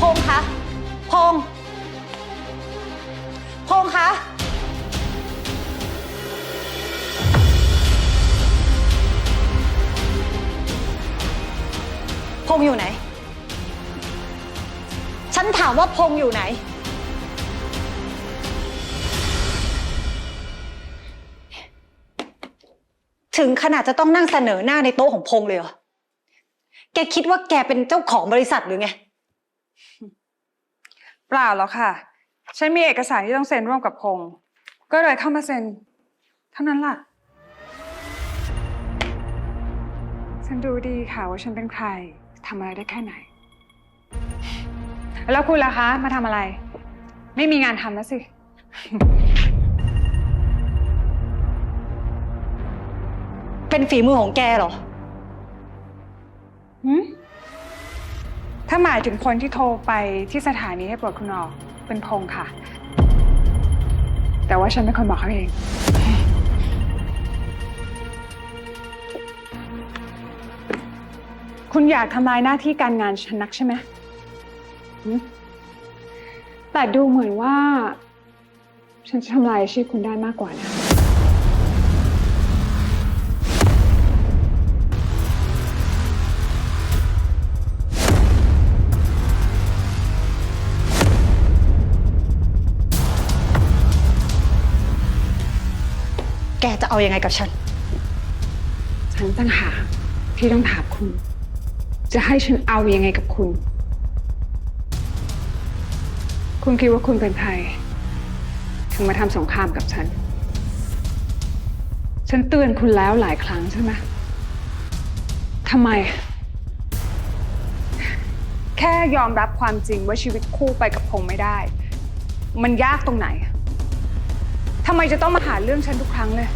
พงษ์คะ พงษ์พงษ์คะ พงษ์อยู่ไหน ฉันถามว่าพงษ์อยู่ไหน ถึงขนาดจะต้องนั่งเสนอหน้าในโต๊ะของพงษ์เลยเหรอ แกคิดว่าแกเป็นเจ้าของบริษัทหรือไง เปล่าหรอกค่ะ ฉันมีเอกสารที่ต้องเซ็นร่วมกับพงษ์ก็เลยเข้ามาเซ็นเท่านั้นล่ะ ฉันดูดีค่ะว่าฉันเป็นใครทำอะไรได้แค่ไหน แล้วคุณล่ะคะ มาทำอะไร ไม่มีงานทำแล้วสิ เป็นฝีมือของแกเหรอ หืมถ้าหมายถึงคนที่โทรไปที่สถานีให้ปลดคุณออกเป็นพงค่ะ แต่ว่าฉันเป็นคนบอกเขาเอง คุณอยากทำลายหน้าที่การงานฉันนักใช่ไหมหืมแต่ดูเหมือนว่า ฉันจะทำลายอาชีพคุณได้มากกว่านะ กจะเอายังไงกับฉัน ฉันตั้งหากที่ต้องถามคุณ จะให้ฉันเอายังไงกับคุณ คุณคิดว่าคุณเป็นใครถึงมาทำสงครามกับฉัน ฉันเตือนคุณแล้วหลายครั้งใช่ไหมทำไม แค่ยอมรับความจริงว่าชีวิตคู่ไปกับพงไม่ได้ มันยากตรงไหน ทำไมจะต้องมาหาเรื่องฉันทุกครั้งเลย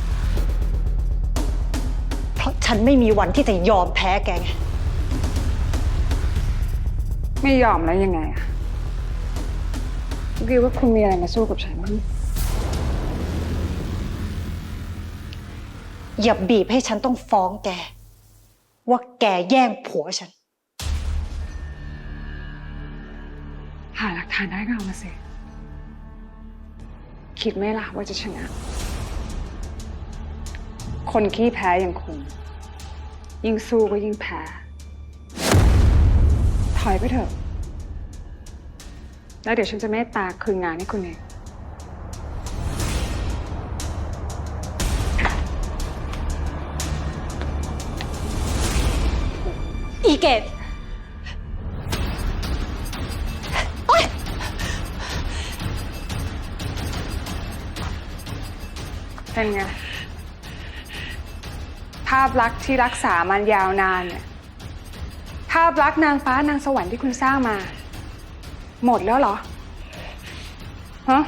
เพราะฉันไม่มีวันที่จะยอมแพ้แกไงไม่ยอมแล้วยังไงอะคุณคิดว่าคุณมีอะไรมาสู้กับฉันบ้างอย่าบีบให้ฉันต้องฟ้องแก ว่าแกแย่งผัวฉัน หาหลักฐานได้ก็เอามาสิ คิดไหมล่ะว่าจะชนะ คนขี้แพ้อย่างคุณ ยิ่งสู้ก็ยิ่งแพ้ ถอยไปเถอะ แล้วเดี๋ยวฉันจะเมตตาคืนงานให้คุณเองอีเกต็นไงภาพลักษณ์ที่รักษามันยาวนานเนี่ยภาพลักษณ์นางฟ้านางสวรรค์ที่คุณสร้างมา หมดแล้วเหรอฮะ